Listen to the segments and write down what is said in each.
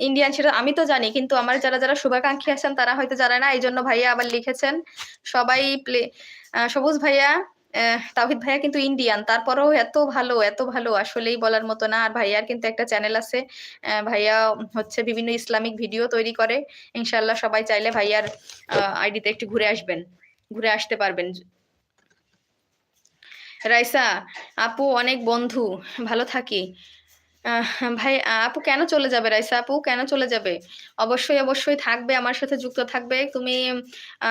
Indian সেটা আমি তো জানি কিন্তু আমার যারা যারা শুভাকাঙ্ক্ষী আছেন তারা হয়তো জানে না এই জন্য ভাইয়া আবার লিখেছেন সবাই প্লে সবুজ ভাইয়া আহ, তাওহিদ ভাইয়া কিন্তু ইন্ডিয়ান তারপরেও এত ভালো এত ভালো আসলেই বলার মতো না আর ভাইয়ার কিন্তু একটা চ্যানেল আছে ভাইয়া হচ্ছে বিভিন্ন ইসলামিক ভিডিও তৈরি করে ইনশাল্লাহ সবাই চাইলে ভাইয়ার আইডিতে একটু ঘুরে আসবেন ঘুরে আসতে পারবেন। রাইসা আপু অনেক বন্ধু ভালো থাকি। ভাই আপু কেন চলে যাবে রাইসা? আপু কেন চলে যাবে? অবশ্যই অবশ্যই থাকবে, আমার সাথে যুক্ত থাকবে। তুমি,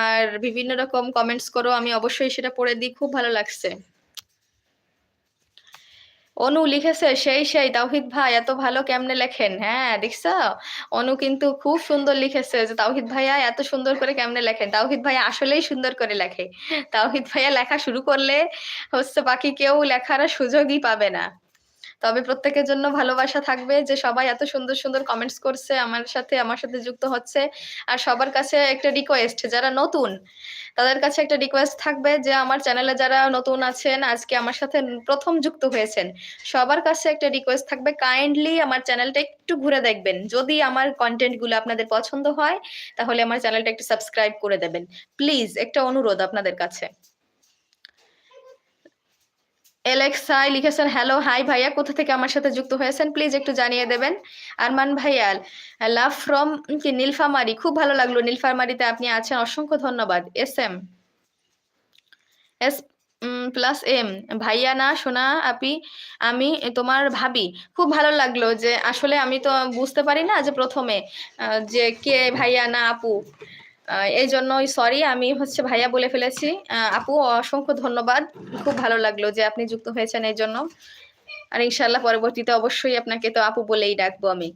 আর বিভিন্ন রকম কমেন্টস করো, আমি অবশ্যই সেটা পড়ে দিই, খুব ভালো লাগছে। অনু লিখেছে, সেই সেই, তাওহিদ ভাই, এত ভালো কেমনে লেখেন? হ্যাঁ দেখছ? অনু কিন্তু খুব সুন্দর লিখেছে যে, তাওহিদ ভাইয়া এত সুন্দর করে কেমনে লেখেন? তাওহিদ ভাইয়া আসলেই সুন্দর করে লেখে। তাওহিদ ভাইয়া লেখা শুরু করলে হচ্ছে বাকি কেউ লেখার সুযোগই পাবে না। তবে প্রত্যেকের জন্য ভালোবাসা থাকবে যে সবাই এত সুন্দর সুন্দর কমেন্টস করছে, আমার সাথে আমার সাথে যুক্ত হচ্ছে। আর সবার কাছে একটা রিকোয়েস্ট যারা নতুন, তাদের কাছে একটা রিকোয়েস্ট থাকবে যে আমার চ্যানেলে যারা নতুন আছেন, আজকে আমার সাথে প্রথম যুক্ত হয়েছেন, সবার কাছে একটা রিকোয়েস্ট থাকবে কাইন্ডলি আমার চ্যানেলটা একটু ঘুরে দেখবেন। যদি আমার কন্টেন্টগুলো আপনাদের পছন্দ হয়, তাহলে আমার চ্যানেলটা একটু সাবস্ক্রাইব করে দেবেন। প্লিজ একটা অনুরোধ আপনাদের কাছে। এলেক্সাই লিখেছেন হ্যালো হাই ভাইয়া, কোথা থেকে আমার সাথে যুক্ত হয়েছেন? প্লিজ একটু জানিয়ে দেবেন। আরমান ভাইয়া লাভ ফ্রম কি, নীলফামারি? খুব ভালো লাগল নীলফামারিতে আপনি আছেন, অসংখ্য ধন্যবাদ। S M S plus M ভাইয়া না, সোনা, আপি, আমি, তোমার ভাবি। খুব ভালো লাগল যে আসলে আমি তো বুঝতে পারি না যে প্রথমে যে কে ভাইয়া না আপু। এই জন্য সরি আমি হচ্ছে ভাইয়া বলে ফেলেছি। আপু, অসংখ্য ধন্যবাদ। খুব ভালো লাগল যে আপনি যুক্ত হয়েছেন এই জন্য আর ইনশাল্লাহ পরবর্তীতে অবশ্যই আপনাকে তো আপু বলেই ডাকবো আমি।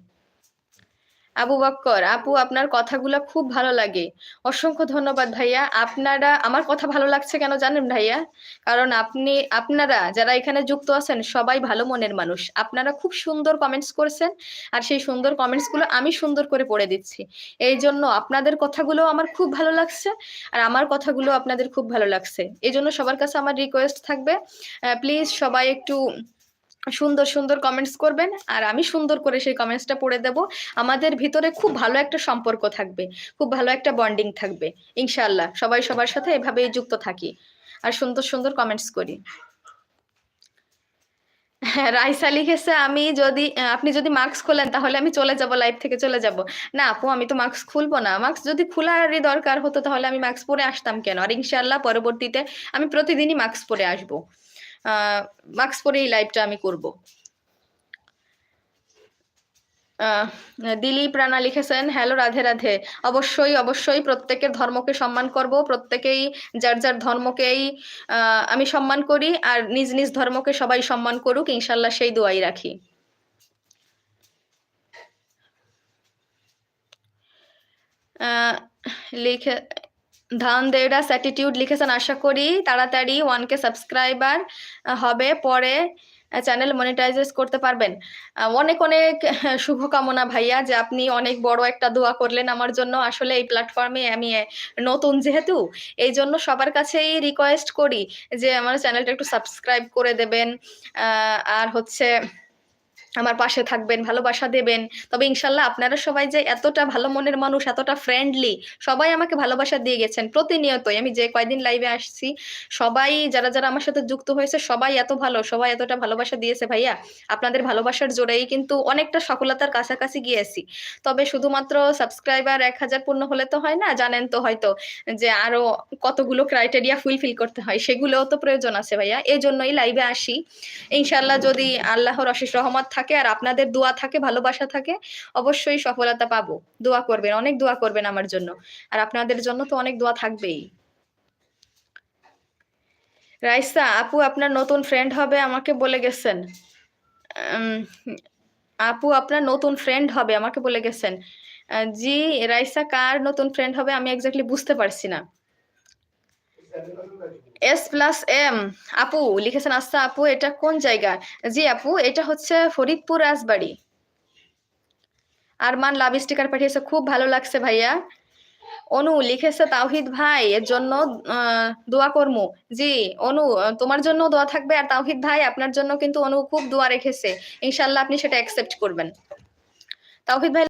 আবু বক্কর, আপু, আপনার কথাগুলো খুব ভালো লাগে। অসংখ্য ধন্যবাদ ভাইয়া। আপনারা, আমার কথা ভালো লাগছে কেন জানেন ভাইয়া? কারণ আপনি, আপনারা যারা এখানে যুক্ত আছেন, সবাই ভালো মনের মানুষ। আপনারা খুব সুন্দর কমেন্টস করছেন, আর সেই সুন্দর কমেন্টসগুলো আমি সুন্দর করে পড়ে দিচ্ছি। এই জন্য আপনাদের কথাগুলো আমার খুব ভালো লাগছে, আর আমার কথাগুলো আপনাদের খুব ভালো লাগছে। এই জন্য সবার কাছে আমার রিকোয়েস্ট থাকবে প্লিজ সবাই একটু সুন্দর সুন্দর কমেন্টস করবেন আর আমি সুন্দর করে সেই কমেন্টসটা পড়ে দেব। আমাদের ভিতরে খুব ভালো একটা সম্পর্ক থাকবে, খুব ভালো একটা বন্ডিং থাকবে, ইনশাআল্লাহ। সবাই সবার সাথে এভাবেই যুক্ত থাকি আর সুন্দর সুন্দর কমেন্টস করি। হ্যাঁ রাইসা লিখেছে, আমি যদি আপনি যদি মাস্ক খোলেন তাহলে আমি চলে যাব লাইভ থেকে চলে যাব। না, আপু, আমি তো মাস্ক খুলবো না। মাস্ক যদি খোলারই দরকার হতো তাহলে আমি মাস্ক পরে আসতাম কেন? আর ইনশাআল্লাহ পরবর্তীতে আমি প্রতিদিনই মাস্ক পরে আসব। মাস্ক পরে এই লাইভটা আমি করব। দিলীপ রানা লিখেছেন হ্যালো রাধে রাধে। অবশ্যই অবশ্যই প্রত্যেকের ধর্মকে সম্মান করব, প্রত্যেকেই যার যার ধর্মকেই আমি সম্মান করি, আর নিজ নিজ ধর্মকে সবাই সম্মান করুক, ইনশাল্লাহ সেই দোয়াই রাখি। লিখে ধান দেড়াস অ্যাটিটিউড লিখেছেন, আশা করি তাড়াতাড়ি ওয়ানকে সাবস্ক্রাইবার হবে, পরে চ্যানেল মনিটাইজেস করতে পারবেন। অনেক অনেক, শুভকামনা ভাইয়া যে আপনি অনেক বড় একটা দোয়া করলেন আমার জন্য। আসলে এই প্ল্যাটফর্মে আমি নতুন যেহেতু, এই জন্য সবার কাছেই রিকোয়েস্ট করি যে আমার চ্যানেলটা একটু সাবস্ক্রাইব করে দেবেন। আর হচ্ছে আমার পাশে থাকবেন, ভালোবাসা দেবেন। তবে ইনশাল্লাহ আপনারা সবাই যে এতটা ভালো মনের মানুষ, এতটা ফ্রেন্ডলি সবাই আমাকে ভালোবাসা দিয়ে গেছেন প্রতিনিয়তই। আমি যে কয়দিন লাইভে আসছি, সবাই যারা যারা আমার সাথে যুক্ত হয়েছে, সবাই এত ভালো, সবাই এতটা ভালোবাসা দিয়েছে ভাইয়া। আপনাদের ভালোবাসার জোরেই কিন্তু অনেকটা সফলতার কাছাকাছি গিয়েছি। তবে শুধুমাত্র সাবস্ক্রাইবার এক হাজার পূর্ণ হলে তো হয় না, জানেন তো হয়তো যে আরও কতগুলো ক্রাইটেরিয়া ফুলফিল করতে হয়, সেগুলোও তো প্রয়োজন আছে ভাইয়া। এই জন্যই লাইভে আসি। ইনশাল্লাহ যদি আল্লাহর অশেষ রহমত থাকে আর আপনাদের দোয়া থাকে, ভালোবাসা থাকে, অবশ্যই সফলতা পাবো। দোয়া করবেন, অনেক দোয়া করবেন আমার জন্য। আর আপনাদের জন্য তো অনেক দোয়া থাকবেই। রাইসা, আপু আপনার নতুন ফ্রেন্ড হবে আমাকে বলে গেছেন। আপু আপনার নতুন ফ্রেন্ড হবে আমাকে বলে গেছেন। জি, রাইসা, কার নতুন ফ্রেন্ড হবে আমি এক্স্যাক্টলি বুঝতে পারছি না। এস প্লাস এম আপু, লিখেছেন আচ্ছা আপু, এটা কোন জায়গা? জি আপু, এটা হচ্ছে ফরিদপুর রাজবাড়ি। আরমান লাভ স্টিকার পাঠিয়েছে, খুব ভালো লাগছে ভাইয়া। অনু, লিখেছে, তাওহিদ ভাই, এর জন্য দোয়া করমু। জি, অনু তোমার জন্য দোয়া থাকবে, আর তাওহিদ ভাই, আপনার জন্য কিন্তু অনু খুব দোয়া রেখেছে। ইনশাল্লাহ আপনি সেটা অ্যাকসেপ্ট করবেন। তাওহিদ ভাই